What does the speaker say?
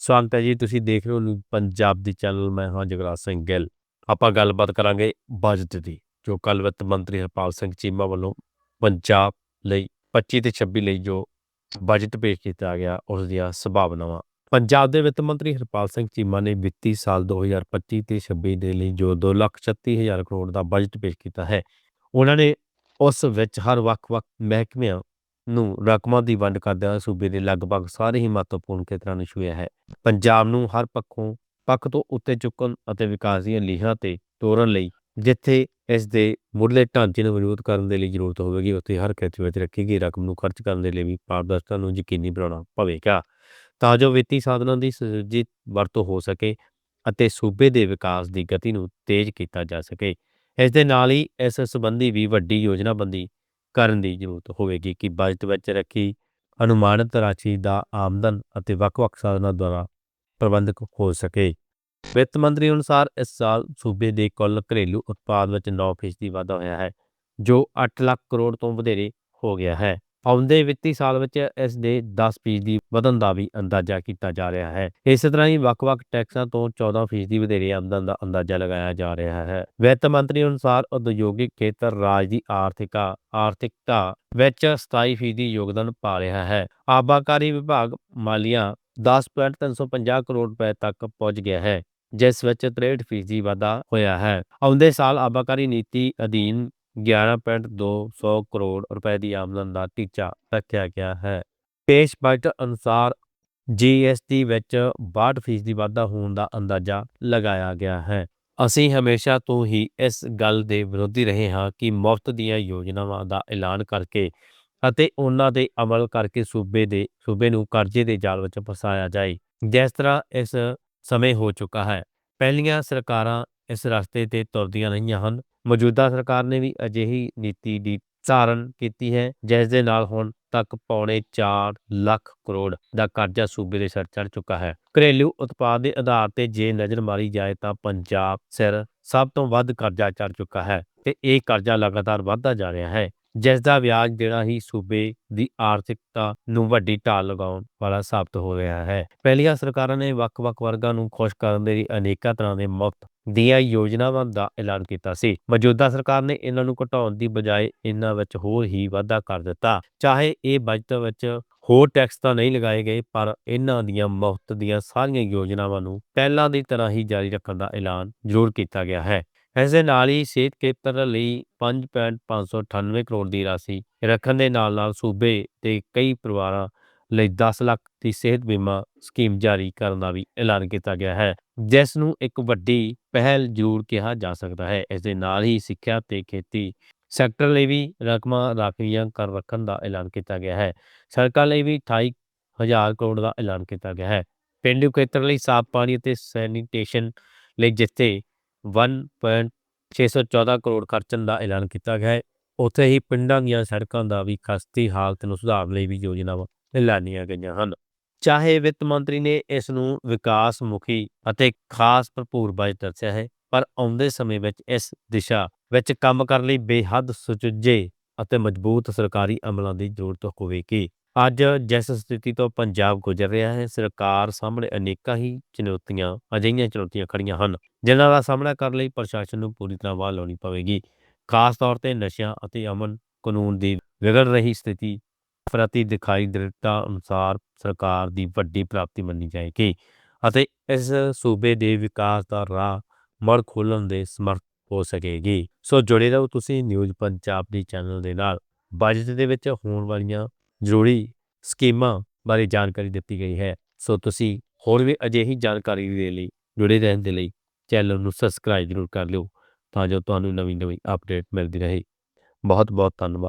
ਸਵਾਗਤ ਹੈ ਜੀ, ਤੁਸੀਂ ਦੇਖ ਰਹੇ ਹੋ ਪੰਜਾਬ ਦੀ ਚੈਨਲ, ਮੈਂ ਹਾਂ ਜਗਰਾਜ ਸਿੰਘ ਗਿੱਲ। ਆਪਾਂ ਗੱਲਬਾਤ ਕਰਾਂਗੇ ਬਜਟ ਦੀ, ਜੋ ਕੱਲ੍ਹ ਵਿੱਤ ਮੰਤਰੀ ਹਰਪਾਲ ਸਿੰਘ ਚੀਮਾ ਵੱਲੋਂ ਪੰਜਾਬ ਲਈ 25 ਤੇ 26 ਲਈ ਜੋ ਬਜਟ ਪੇਸ਼ ਕੀਤਾ ਗਿਆ, ਉਸ ਦੀਆਂ ਸੰਭਾਵਨਾਵਾਂ। ਪੰਜਾਬ ਦੇ ਵਿੱਤ ਮੰਤਰੀ ਹਰਪਾਲ ਸਿੰਘ ਚੀਮਾ ਨੇ ਵਿੱਤੀ ਸਾਲ 2025 ਤੇ 26 ਦੇ ਲਈ ਜੋ 236000 ਕਰੋੜ ਦਾ ਬਜਟ ਪੇਸ਼ ਕੀਤਾ ਹੈ, ਉਹਨਾਂ ਨੇ ਉਸ ਵਿੱਚ ਹਰ ਵੱਖ-ਵੱਖ ਮਹਿਕਮਿਆਂ ਨੂੰ ਰਕਮਾਂ ਦੀ ਵੰਡ ਕਰਦਿਆਂ ਸੂਬੇ ਦੇ ਲਗਭਗ ਸਾਰੇ ਹੀ ਮਹੱਤਵਪੂਰਨ ਖੇਤਰਾਂ ਨੂੰ ਛੂਹਿਆ ਹੈ। ਪੰਜਾਬ ਨੂੰ ਹਰ ਪੱਖੋਂ ਪੱਖ ਤੋਂ ਉੱਤੇ ਚੁੱਕਣ ਅਤੇ ਵਿਕਾਸ ਦੀਆਂ ਲੀਹਾਂ ਤੇ ਤੋਰਨ ਲਈ ਜਿੱਥੇ ਇਸ ਦੇ ਮੁੱਢਲੇ ਢਾਂਚੇ ਨੂੰ ਮਜ਼ਬੂਤ ਕਰਨ ਦੇ ਲਈ ਜ਼ਰੂਰਤ ਹੋਵੇਗੀ, ਉੱਥੇ ਹਰ ਖੇਤਰ ਵਿੱਚ ਰੱਖੀ ਗਈ ਰਕਮ ਨੂੰ ਖਰਚ ਕਰਨ ਦੇ ਲਈ ਵੀ ਪਾਰਦਰਸ਼ਤਾ ਨੂੰ ਯਕੀਨੀ ਬਣਾਉਣਾ ਪਵੇਗਾ। ਤਾਂ ਜੋ ਵਿੱਤੀ ਸਾਧਨਾਂ ਦੀ ਸੁਚੱਜੀ ਵਰਤੋਂ ਹੋ ਸਕੇ ਅਤੇ ਸੂਬੇ ਦੇ ਵਿਕਾਸ ਦੀ ਗਤੀ ਨੂੰ ਤੇਜ਼ ਕੀਤਾ ਜਾ ਸਕੇ। ਇਸ ਦੇ ਨਾਲ ਹੀ ਇਸ ਸੰਬੰਧੀ ਵੀ ਵੱਡੀ ਯੋਜਨਾਬੰਦੀ ਕਰਨ ਦੀ ਜ਼ਰੂਰਤ ਹੋਵੇਗੀ ਕਿ ਬਜਟ ਵਿੱਚ ਰੱਖੀ ਅਨੁਮਾਨਿਤ ਰਾਸ਼ੀ ਦਾ ਆਮਦਨ ਅਤੇ ਵੱਖ-ਵੱਖ ਸਾਧਨਾਂ ਦੁਆਰਾ ਪ੍ਰਬੰਧਕ ਹੋ ਸਕੇ। ਵਿੱਤ ਮੰਤਰੀ ਅਨੁਸਾਰ ਇਸ ਸਾਲ ਸੂਬੇ ਦੇ ਕੁੱਲ ਘਰੇਲੂ ਉਤਪਾਦ ਵਿੱਚ 9% ਵਾਧਾ ਹੋਇਆ ਹੈ, ਜੋ 8 ਲੱਖ ਕਰੋੜ ਤੋਂ ਵਧੇਰੇ ਹੋ ਗਿਆ ਹੈ। ਆਉਂਦੇ ਵਿੱਤੀ ਸਾਲ ਵਿੱਚ ਇਸ ਦੇ 10% ਵਧਣ ਦਾ ਵੀ ਅੰਦਾਜ਼ਾ ਕੀਤਾ ਜਾ ਰਿਹਾ ਹੈ। ਇਸੇ ਤਰ੍ਹਾਂ ਹੀ ਵੱਖ-ਵੱਖ ਟੈਕਸਾਂ ਤੋਂ 14% ਵਧੇਰੇ ਆਮਦਨ ਦਾ ਅੰਦਾਜ਼ਾ ਲਗਾਇਆ ਜਾ ਰਿਹਾ ਹੈ। ਵਿੱਤ ਮੰਤਰੀ ਅਨੁਸਾਰ ਉਦਯੋਗਿਕ ਖੇਤਰ ਰਾਜ ਦੀ ਆਰਥਿਕਾ, ਆਰਥਿਕਤਾ ਵਿੱਚ 27% ਯੋਗਦਾਨ ਪਾ ਰਿਹਾ ਹੈ। ਆਬਾਕਾਰੀ ਵਿਭਾਗ ਮਾਲੀਆ 10.350 ਕਰੋੜ ਰੁਪਏ ਤੱਕ ਪਹੁੰਚ ਗਿਆ ਹੈ, ਜਿਸ ਵਿੱਚ 63% ਵਾਧਾ ਹੋਇਆ ਹੈ। ਆਉਂਦੇ ਸਾਲ ਆਬਾਕਾਰੀ ਨੀਤੀ ਅਧੀਨ 11.200 ਕਰੋੜ ਰੁਪਏ ਦੀ ਆਮਦਨ ਦਾ ਟੀਚਾ ਰੱਖਿਆ ਗਿਆ ਹੈ। ਪੇਸ਼ ਬਜਟ ਅਨੁਸਾਰ ਜੀਐਸਟੀ ਵਿੱਚ 62% ਦੀ ਵਾਧਾ ਹੋਣ ਦਾ ਅੰਦਾਜ਼ਾ ਲਗਾਇਆ ਗਿਆ ਹੈ। ਅਸੀਂ ਹਮੇਸ਼ਾ ਤੋਂ ਹੀ ਇਸ ਗੱਲ ਦੇ ਵਿਰੋਧੀ ਰਹੇ ਹਾਂ ਕਿ ਮੁਫਤ ਦੀਆਂ ਯੋਜਨਾਵਾਂ ਦਾ ਐਲਾਨ ਕਰਕੇ ਅਤੇ ਉਹਨਾਂ ਦੇ ਅਮਲ ਕਰਕੇ ਸੂਬੇ ਦੇ, ਸੂਬੇ ਨੂੰ ਕਰਜ਼ੇ ਦੇ ਜਾਲ ਵਿੱਚ ਫਸਾਇਆ ਜਾਏ, ਜਿਸ ਤਰ੍ਹਾਂ ਇਸ ਸਮੇਂ ਹੋ ਚੁੱਕਾ ਹੈ। ਪਹਿਲੀਆਂ ਸਰਕਾਰਾਂ ਇਸ ਰਸਤੇ ਤੇ ਤੁਰਦੀਆਂ ਰਹੀਆਂ ਹਨ। ਮੌਜੂਦਾ ਸਰਕਾਰ ਨੇ ਵੀ ਅਜਿਹੀ ਨੀਤੀ ਦੀ ਧਾਰਨ ਕੀਤੀ ਹੈ, ਜਿਸ ਦੇ ਨਾਲ ਹੁਣ ਤੱਕ ਪੌਣੇ 4 ਲੱਖ ਕਰੋੜ ਦਾ ਕਰਜ਼ਾ ਸੂਬੇ ਦੇ ਸਿਰ ਚੜ ਚੁੱਕਾ ਹੈ। ਘਰੇਲੂ ਉਤਪਾਦ ਦੇ ਆਧਾਰ ਤੇ ਜੇ ਨਜ਼ਰ ਮਾਰੀ ਜਾਏ ਤਾਂ ਪੰਜਾਬ ਸਿਰ ਸਭ ਤੋਂ ਵੱਧ ਕਰਜ਼ਾ ਚੜ ਚੁੱਕਾ ਹੈ ਤੇ ਇਹ ਕਰਜ਼ਾ ਲਗਾਤਾਰ ਵਧਦਾ ਜਾ ਰਿਹਾ ਹੈ। ਜਿਸ ਦਾ ਵਿਆਜ ਦੇਣਾ ਹੀ ਸੂਬੇ ਦੀ ਆਰਥਿਕਤਾ ਨੂੰ ਵੱਡੀ ਢਾਲ ਲਗਾਉਣ ਵਾਲਾ ਸਾਬਤ ਹੋ ਰਿਹਾ ਹੈ। ਪਹਿਲੀਆਂ ਸਰਕਾਰਾਂ ਨੇ ਵੱਖ-ਵੱਖ ਵਰਗਾਂ ਨੂੰ ਖੁਸ਼ ਕਰਨ ਦੇ ਲਈ ਅਨੇਕਾਂ ਤਰ੍ਹਾਂ ਦੇ ਮੁਫਤ ਦੀਆਂ ਯੋਜਨਾਵਾਂ ਦਾ ਐਲਾਨ ਕੀਤਾ ਸੀ। ਮੌਜੂਦਾ ਸਰਕਾਰ ਨੇ ਇਹਨਾਂ ਨੂੰ ਘਟਾਉਣ ਦੀ ਬਜਾਏ ਇਹਨਾਂ ਵਿੱਚ ਹੋਰ ਹੀ ਵਾਧਾ ਕਰ ਦਿੱਤਾ। ਚਾਹੇ ਇਹ ਬਜਟ ਵਿੱਚ ਹੋਰ ਟੈਕਸ ਤਾਂ ਨਹੀਂ ਲਗਾਏ ਗਏ, ਪਰ ਇਹਨਾਂ ਦੀਆਂ ਮੁਫਤ ਦੀਆਂ ਸਾਰੀਆਂ ਯੋਜਨਾਵਾਂ ਨੂੰ ਪਹਿਲਾਂ ਦੀ ਤਰ੍ਹਾਂ ਹੀ ਜਾਰੀ ਰੱਖਣ ਦਾ ਐਲਾਨ ਜ਼ਰੂਰ ਕੀਤਾ ਗਿਆ ਹੈ। ਇਸ ਦੇ ਨਾਲ ਹੀ ਸਿਹਤ ਖੇਤਰ ਲਈ 5.598 ਕਰੋੜ ਦੀ ਰਾਸ਼ੀ ਰੱਖਣ ਦੇ ਨਾਲ ਨਾਲ ਸੂਬੇ ਦੇ ਕਈ ਪਰਿਵਾਰਾਂ ਲਈ 10 ਲੱਖ ਦੀ ਸਿਹਤ ਬੀਮਾ ਸਕੀਮ ਜਾਰੀ ਕਰਨ ਦਾ ਵੀ ਐਲਾਨ ਕੀਤਾ ਗਿਆ ਹੈ, ਜਿਸ ਨੂੰ ਇੱਕ ਵੱਡੀ ਪਹਿਲ ਜ਼ਰੂਰ ਕਿਹਾ ਜਾ ਸਕਦਾ ਹੈ। ਇਸ ਦੇ ਨਾਲ ਹੀ ਸਿੱਖਿਆ ਤੇ ਖੇਤੀ ਸੈਕਟਰ ਲਈ ਵੀ ਰਕਮਾਂ ਰਾਖਵੀਆਂ ਕਰ ਰੱਖਣ ਦਾ ਐਲਾਨ ਕੀਤਾ ਗਿਆ ਹੈ। ਸੜਕਾਂ ਲਈ ਵੀ 28000 ਕਰੋੜ ਦਾ ਐਲਾਨ ਕੀਤਾ ਗਿਆ ਹੈ। ਪਿੰਡੂ ਖੇਤਰ ਲਈ ਸਾਫ਼ ਪਾਣੀ ਅਤੇ ਸੈਨੀਟੇਸ਼ਨ ਲਈ ਜਿੱਥੇ 1.614 ਕਰੋੜ ਖਰਚਣ ਦਾ ਐਲਾਨ ਕੀਤਾ ਗਿਆ ਹੈ। ਉੱਥੇ ਹੀ ਪਿੰਡਾਂ ਦੀਆਂ ਸੜਕਾਂ ਦਾ ਵੀ ਖਸਤੀ ਹਾਲਤ ਨੂੰ ਸੁਧਾਰਨ ਲਈ ਵੀ ਯੋਜਨਾਵਾਂ ਐਲਾਨੀਆਂ ਗਈਆਂ ਹਨ। ਚਾਹੇ ਵਿੱਤ ਮੰਤਰੀ ਨੇ ਇਸ ਨੂੰ ਵਿਕਾਸ ਮੁਖੀ ਅਤੇ ਖਾਸ ਭਰਪੂਰ ਬਜਟ ਦੱਸਿਆ ਹੈ, ਪਰ ਆਉਂਦੇ ਸਮੇਂ ਵਿੱਚ ਇਸ ਦਿਸ਼ਾ ਵਿੱਚ ਕੰਮ ਕਰਨ ਲਈ ਬੇਹੱਦ ਸੁਚੱਜੇ ਅਤੇ ਮਜ਼ਬੂਤ ਸਰਕਾਰੀ ਅਮਲਾਂ ਦੀ ਜ਼ਰੂਰਤ ਹੋਵੇਗੀ। ਅੱਜ ਜਿਸ ਸਥਿਤੀ ਤੋਂ ਪੰਜਾਬ ਗੁਜ਼ਰ ਰਿਹਾ ਹੈ, ਸਰਕਾਰ ਸਾਹਮਣੇ ਅਨੇਕਾਂ ਹੀ ਚੁਣੌਤੀਆਂ, ਅਜਿਹੀਆਂ ਚੁਣੌਤੀਆਂ ਖੜੀਆਂ ਹਨ, ਜਿਨ੍ਹਾਂ ਦਾ ਸਾਹਮਣਾ ਕਰਨ ਲਈ ਪ੍ਰਸ਼ਾਸਨ ਨੂੰ ਪੂਰੀ ਤਰ੍ਹਾਂ ਵਾਹ ਲਾਉਣੀ ਪਵੇਗੀ। ਖਾਸ ਤੌਰ ਤੇ ਨਸ਼ਿਆਂ ਅਤੇ ਅਮਨ ਕਾਨੂੰਨ ਦੀ ਵਿਗੜ ਰਹੀ ਸਥਿਤੀ ਪ੍ਰਤੀ ਦਿਖਾਈ ਦਿੱਤਾ ਅਨੁਸਾਰ ਸਰਕਾਰ ਦੀ ਵੱਡੀ ਪ੍ਰਾਪਤੀ ਮੰਨੀ ਜਾਏਗੀ ਅਤੇ ਇਸ ਸੂਬੇ ਦੇ ਵਿਕਾਸ ਦਾ ਰਾਹ ਮੜ ਖੋਲਣ ਦੇ ਸਮਰਥ ਹੋ ਸਕੇਗੀ। ਸੋ ਜੁੜੇ ਰਹੋ ਤੁਸੀਂ ਨਿਊਜ਼ ਪੰਜਾਬ ਦੀ ਚੈਨਲ ਦੇ ਨਾਲ। ਬਜਟ ਦੇ ਵਿੱਚ ਹੋਣ ਵਾਲੀਆਂ ਜ਼ਰੂਰੀ ਸਕੀਮਾਂ ਬਾਰੇ ਜਾਣਕਾਰੀ ਦਿੱਤੀ ਗਈ ਹੈ। ਸੋ ਤੁਸੀਂ ਹੋਰ ਵੀ ਅਜਿਹੀ ਜਾਣਕਾਰੀ ਦੇ ਲਈ, ਜੁੜੇ ਰਹਿਣ ਦੇ ਲਈ ਚੈਨਲ ਨੂੰ ਸਬਸਕ੍ਰਾਈਬ ਜ਼ਰੂਰ ਕਰ ਲਿਓ ਤਾਂ ਜੋ ਤੁਹਾਨੂੰ ਨਵੀਂ ਨਵੀਂ ਅਪਡੇਟ ਮਿਲਦੀ ਰਹੇ। ਬਹੁਤ ਬਹੁਤ ਧੰਨਵਾਦ।